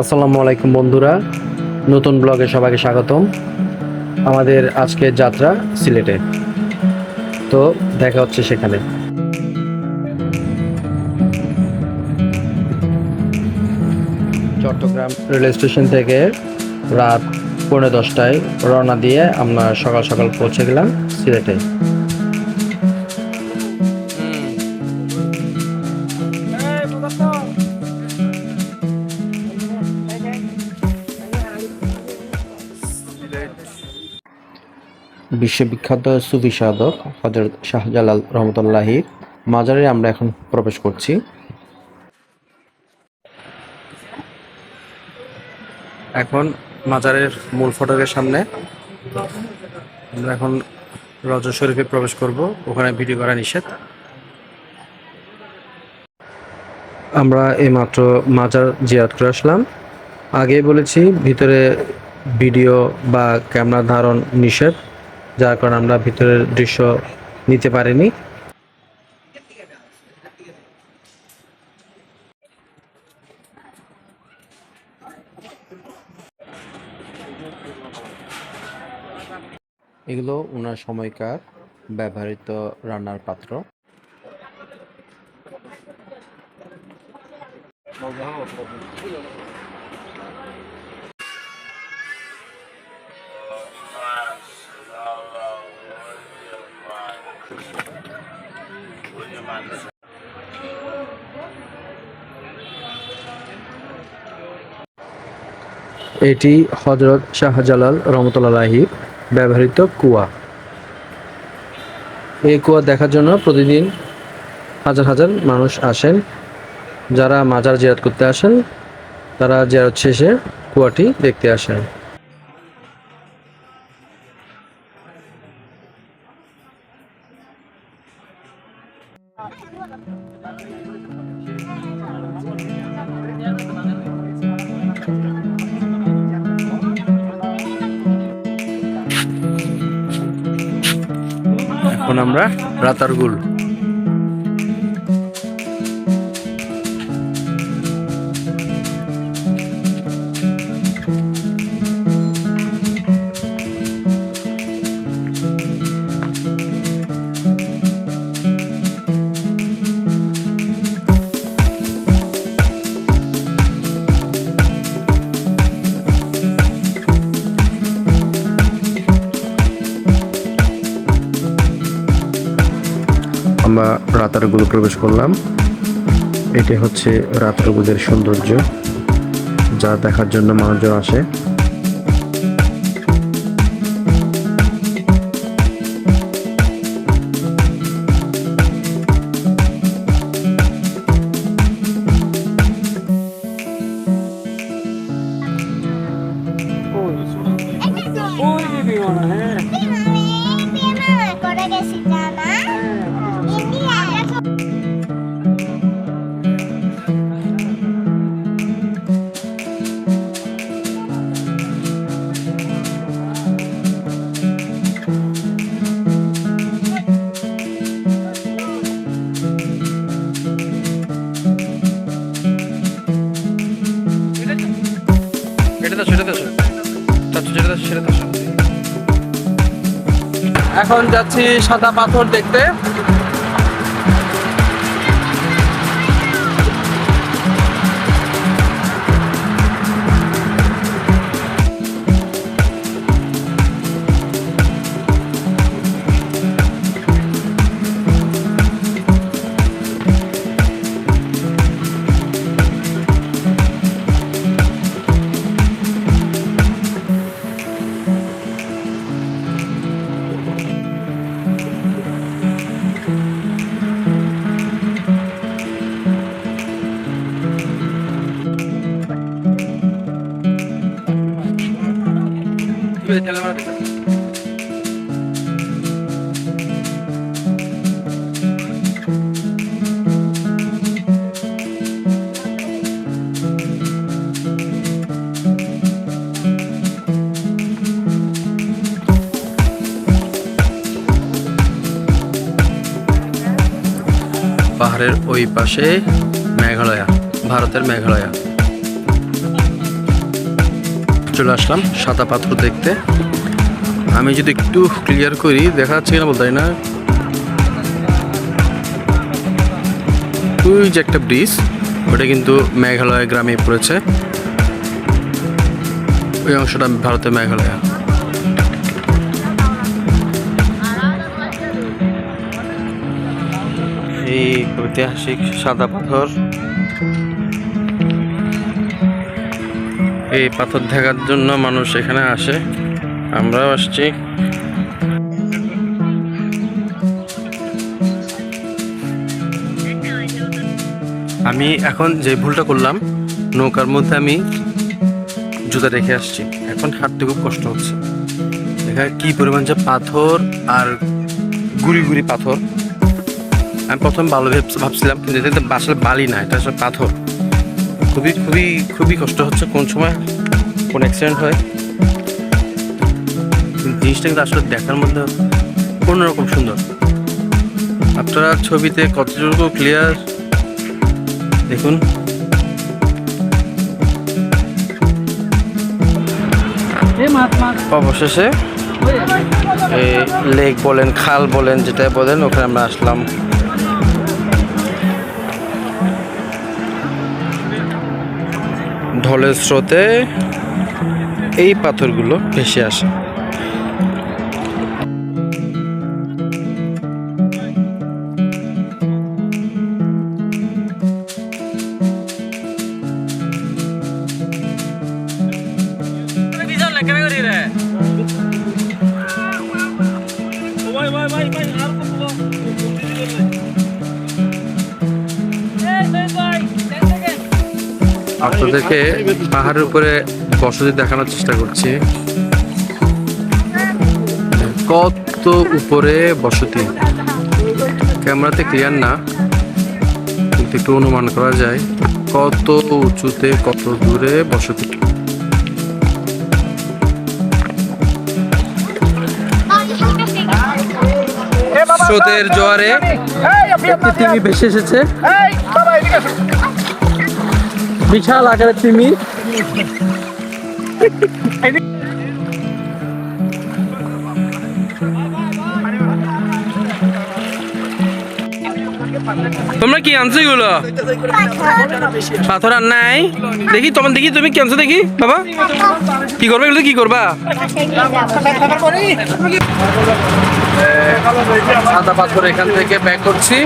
আসসালামু আলাইকুম বন্ধুরা। নতুন ব্লগে সবাইকে স্বাগতম। আমাদের আজকের যাত্রা সিলেটে। তো দেখা হচ্ছে সেখানে। চট্টগ্রাম রেল স্টেশন থেকে রাত পৌনে দশটায় রওনা দিয়ে আমরা সকাল সকাল পৌঁছে গেলাম সিলেটে। বিশ্ববিখ্যাত সুফি সাধক হজরত শাহজালাল রহমতুল্লাহির মাজারে আমরা এখন প্রবেশ করছি। এখন মাজারের মূল ফটকের সামনে আমরা এখন রজ শরীফে প্রবেশ করব, ওখানে ভিডিও করা নিষেধ। আমরা এইমাত্র মাজার জিয়ারত করে আসলাম। আগেই বলেছি, ভিতরে ভিডিও বা ক্যামেরা ধারণ নিষেধ। যার কারণে আমরা ভিতরের দৃশ্য নিতে পারিনি। এগুলো ওনার সময়কার ব্যবহৃত রান্নার পাত্র। এটি হজরত শাহজালাল রহমতুল্লাহি ব্যবহৃত কুয়া। এই কুয়া দেখার জন্য প্রতিদিন হাজার হাজার মানুষ আসেন। যারা মাজার জিয়ারত করতে আসেন, তারা জিয়ারত শেষে কুয়াটি দেখতে আসেন। এখন আমরা রাতারগুল আমরা রাতারগুলো প্রবেশ করলাম এটি হচ্ছে রাতারগুলের সৌন্দর্য যা দেখার জন্য মানুষজন আসে এখন যাচ্ছি সাদা পাথর দেখতে। পাহাড়ের ওই পাশে মেঘালয়া ভারতের মেঘালয়া। চলে আসলাম সাদা পাথর দেখতে। আমি যদি একটু ক্লিয়ার করি, দেখা যাচ্ছে কিনা বলতে না। যে একটা ব্রিজ ওটা কিন্তু মেঘালয় গ্রামে পড়েছে। ওই অংশটা ভারতের মেঘালয়। এই ঐতিহাসিক সাদা পাথর। এই পাথর দেখার জন্য মানুষ এখানে আসে। আমরাও আসছি। আমি এখন যে ভুলটা করলাম, নৌকার মধ্যে আমি জুতা রেখে আসছি। এখন হাঁটতে খুব কষ্ট হচ্ছে। এখানে কি পরিমাণ যে পাথর আর গুড়ি গুড়ি পাথর? আমি প্রথম ভালো ভেব- ভাবছিলাম, কিন্তু এটা বালি না, এটা আসলে পাথর। খুবই খুবই খুবই কষ্ট হচ্ছে কোন সময় কোন অ্যাক্সিডেন্ট হয়। জিনিসটা কিন্তু আসলে দেখার মধ্যে অন্যরকম সুন্দর। আপনারা ছবিতে কতটুকু ক্লিয়ার দেখুন। অবশেষে এই লেক বলেন খাল বলেন যেটা বলেন ওখানে আমরা আসলাম। ঢলের স্রোতে এই পাথরগুলো ভেসে আসে। আপনাদেরকে পাহাড়ের উপরে বসতি দেখানোর চেষ্টা করছি। কত উপরে বসতি? ক্যামেরাতে ক্লিয়ার না কিন্তু একটু অনুমান করা যায় কত উঁচুতে কত দূরে বসতি। স্রোতের জোয়ারে ভেসে এসেছে। বিশাল আকারের তিমি। তোমরা কি আনছো এগুলো? পাথর আর নাই? দেখি তোমার দেখি, তুমি কি আনছো দেখি? বাবা, কি করবে এগুলো? কি করবা? সাদা পাথর এখান থেকে ব্যাক করছি।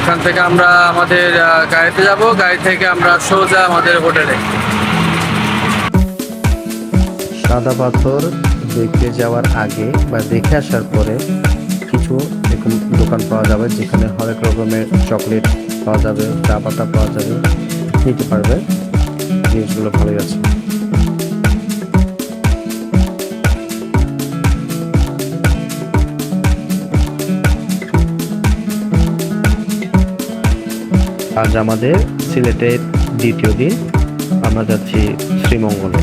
এখান থেকে আমরা আমাদের গাড়িতে যাব। গাড়ি থেকে আমরা সোজা আমাদের হোটেলে। সাদা পাথর দেখতে যাওয়ার আগে বা দেখে আসার পরে কিছু এরকম দোকান পাওয়া যাবে, যেখানে হরেক রকমের চকলেট পাওয়া যাবে, চা পাতা পাওয়া যাবে, নিতে পারবে জিনিসগুলো ভালোই আছে। আজ আমাদের সিলেটের দ্বিতীয় দিন। আমরা যাচ্ছি শ্রীমঙ্গলে।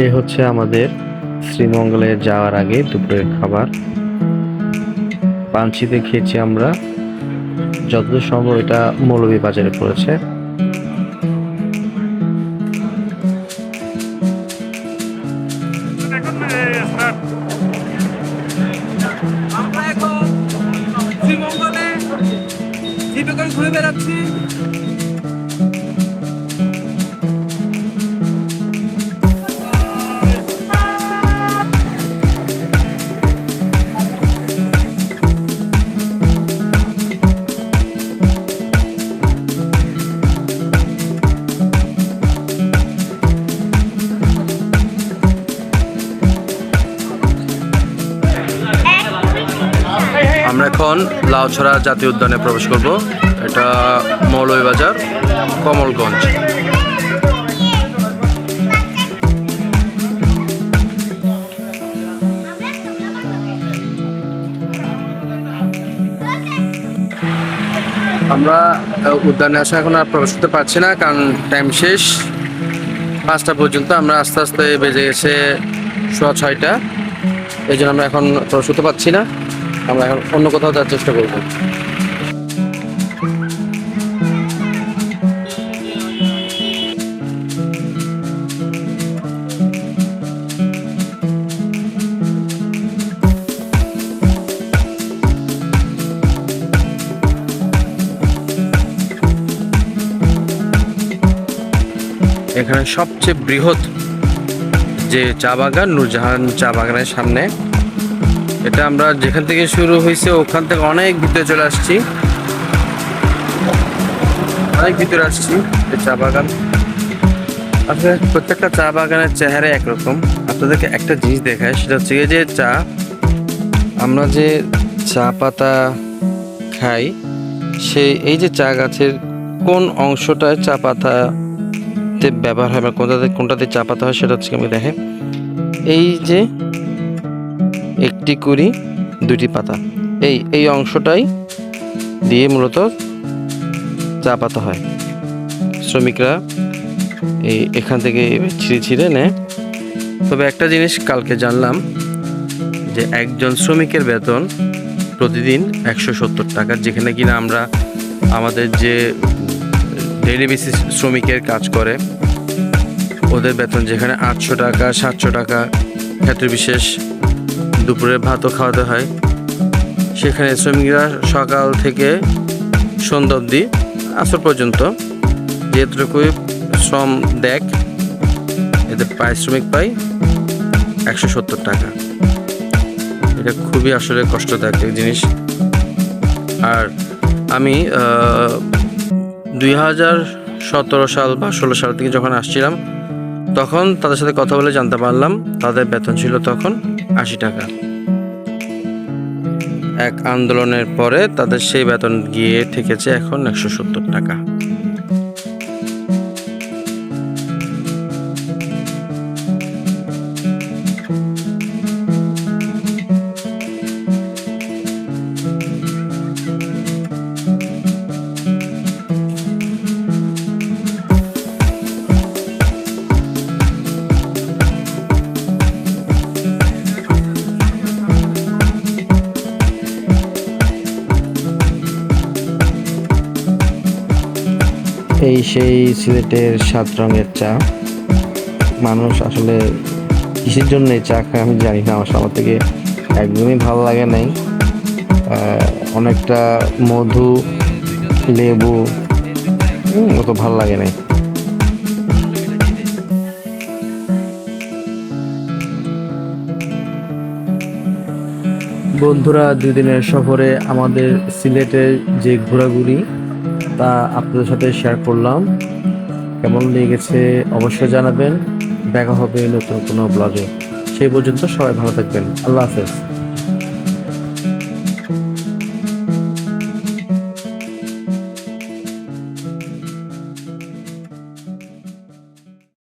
এ হচ্ছে আমাদের শ্রীমঙ্গলে যাওয়ার আগে দুপুরের খাবার। পাঞ্চিতে খেয়েছি আমরা। যতদূর সম্ভব এটা মৌলভী বাজারে পড়েছে। লাউছড়া জাতীয় উদ্যানে প্রবেশ করব। এটা মৌলভীবাজার কমলগঞ্জ। আমরা উদ্যানে আসা এখন আর প্রবেশ করতে পারছি না, কারণ টাইম শেষ। পাঁচটা পর্যন্ত আমরা আস্তে আস্তে বেজে গেছে সোয়া ছয়টা। এই জন্য আমরা এখন প্রবেশ করতে পারছি না। আমরা এখন অন্য কোথাও যাওয়ার চেষ্টা করব। এখানে সবচেয়ে বৃহৎ যে চা বাগান, নুরজাহান চা বাগানের সামনে এটা আমরা যেখান থেকে শুরু হয়েছে, ওখান থেকে অনেক ভিতরে চলে আসছি। অনেক ভিতরে আসছি চা বাগান। আসলে প্রত্যেকটা চা বাগানের চেহারা একরকম। আপনাদেরকে একটা জিনিস দেখায় সেটা হচ্ছে যে চা, আমরা যে চা পাতা খাই, সেই, এই যে চা গাছের কোন অংশটায় চা পাতাতে ব্যবহার হয় বা কোনটাতে কোনটাতে চা পাতা হয়, সেটা হচ্ছে আমি দেখেন এই যে একটি কুড়ি দুটি পাতা। এই এই অংশটাই দিয়ে মূলত চা পাতা হয়। শ্রমিকরা এই এখান থেকে ছিঁড়ে ছিঁড়ে নেয়। তবে একটা জিনিস কালকে জানলাম, যে একজন শ্রমিকের বেতন প্রতিদিন একশো সত্তর টাকা, যেখানে কিনা আমরা আমাদের যে ডেইলি বেসিস শ্রমিকের কাজ করে, ওদের বেতন যেখানে আটশো টাকা, সাতশো টাকা ক্ষেত্র বিশেষ দুপুরে ভাতও খাওয়াতে হয়। সেখানে শ্রমিকরা সকাল থেকে সন্ধ্যা অবধি আসর পর্যন্ত যেটুকু শ্রম দেখ এদের পারিশ্রমিক পাই একশো সত্তর টাকা। এটা খুবই আসলে কষ্টদায়ক একটা জিনিস। আর আমি দুই হাজার সতেরো সাল বা ষোলো সাল থেকে যখন আসছিলাম, তখন তাদের সাথে কথা বলে জানতে পারলাম, তাদের বেতন ছিল তখন আশি টাকা। এক আন্দোলনের পরে তাদের সেই বেতন গিয়ে ঠেকেছে এখন একশো সত্তর টাকা। এই সেই সিলেটের সাত রঙের চা। মানুষ আসলে কিসের জন্য এই চা খায় আমি জানি না আমার আমার থেকে একদমই ভালো লাগে নাই। অনেকটা মধু, লেবু অত ভালো লাগে নাই। বন্ধুরা, দুদিনের সফরে আমাদের সিলেটের যে ঘোরাঘুরি তা আপনাদের সাথে শেয়ার করলাম। কেমন লেগেছে অবশ্যই জানাবেন। দেখা হবে নতুন কোনো ব্লগে সেই পর্যন্ত সবাই ভালো থাকবেন। আল্লাহ হাফেজ।